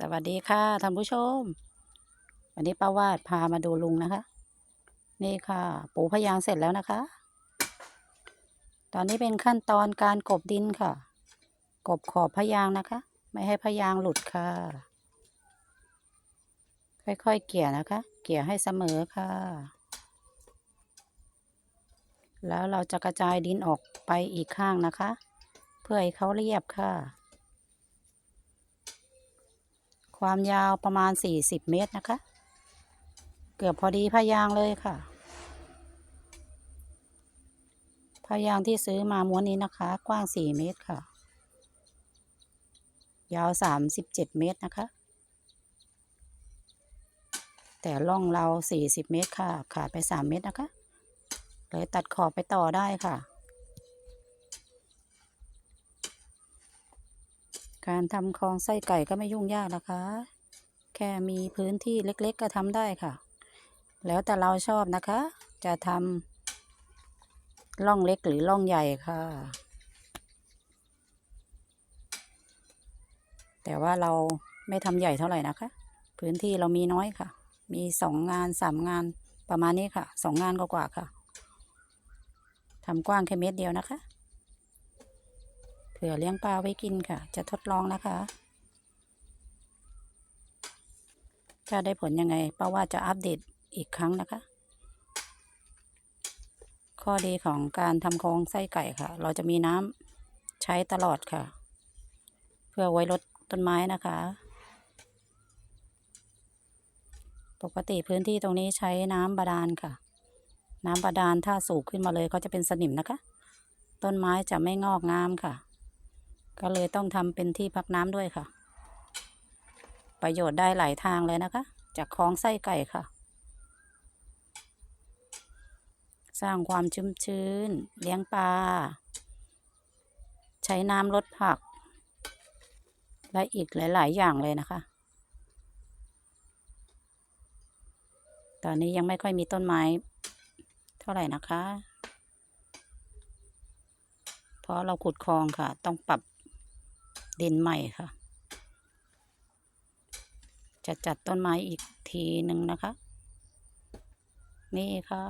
สวัสดีค่ะท่านผู้ชม วันนี้ป้าวาดพามาดูลุงนะคะ นี่ค่ะ ปูพยางเสร็จแล้วนะคะ ตอนนี้เป็นขั้นตอนการกบดินค่ะ กบขอบพยางนะคะ ไม่ให้พยางหลุดค่ะ ค่อยๆเกี่ยนะคะ เกี่ยให้เสมอค่ะ แล้วเราจะกระจายดินออกไปอีกข้างนะคะ เพื่อให้เขาเรียบค่ะ ความยาวประมาณ 40 เมตรนะคะ เกือบพอดีพยางเลยค่ะพยางที่ซื้อมาม้วนนี้นะคะ กว้าง 4 เมตรค่ะ ยาว 37 เมตรนะคะ แต่ล่องเรา 40 เมตรค่ะ ขาดไป 3 เมตรนะคะ เลยตัดขอบไปต่อได้ค่ะ การทำคลองไส้ไก่ก็ไม่ยุ่งยากนะคะ แค่มีพื้นที่เล็กๆก็ทำได้ค่ะ แล้วแต่เราชอบนะคะ จะทำร่องเล็กหรือร่องใหญ่ค่ะ แต่ว่าเราไม่ทำใหญ่เท่าไหร่นะคะ พื้นที่เรามีน้อยค่ะ มีสองงานสามงานประมาณนี้ค่ะสองงานก็กว่าค่ะทำกว้างแค่เมตรเดียวนะคะ ผื่อเลี้ยงปลาไว้กินค่ะ จะทดลองนะคะ ถ้าได้ผลยังไงป้าว่าจะอัปเดตอีกครั้งนะคะ ข้อดีของการทำโครงไส้ไก่ค่ะ เราจะมีน้ำใช้ตลอดค่ะ เพื่อไว้ลดต้นไม้นะคะ ปกติพื้นที่ตรงนี้ใช้น้ำบาดาลค่ะ น้ำบาดาลถ้าสูบขึ้นมาเลยก็จะเป็นสนิมนะคะ ต้นไม้จะไม่งอกงามค่ะ ก็เลยต้องทำเป็นที่พักน้ำด้วยค่ะ ประโยชน์ได้หลายทางเลยนะคะ จากคลองไส้ไก่ค่ะ สร้างความชุ่มชื้น เลี้ยงปลา ใช้น้ำลดผัก และอีกหลาย ๆ อย่างเลยนะคะ ตอนนี้ยังไม่ค่อยมีต้นไม้ เท่าไหร่นะคะ เพราะเราขุดคลองค่ะ ต้องปรับ ดินใหม่ค่ะ จะจัดต้นไม้อีกทีหนึ่งนะคะ นี่ค่ะ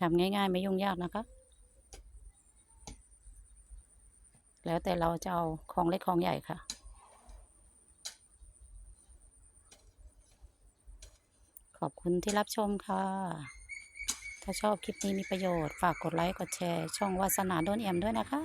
ทำง่ายๆ ไม่ยุ่งยากนะคะ แล้วแต่เราจะเอาของเล็กของใหญ่ค่ะ ขอบคุณที่รับชมค่ะ ถ้าชอบคลิปนี้มีประโยชน์ ฝากกดไลค์ กดแชร์ ช่องวาสนาโดนเอี่ยมด้วยนะคะ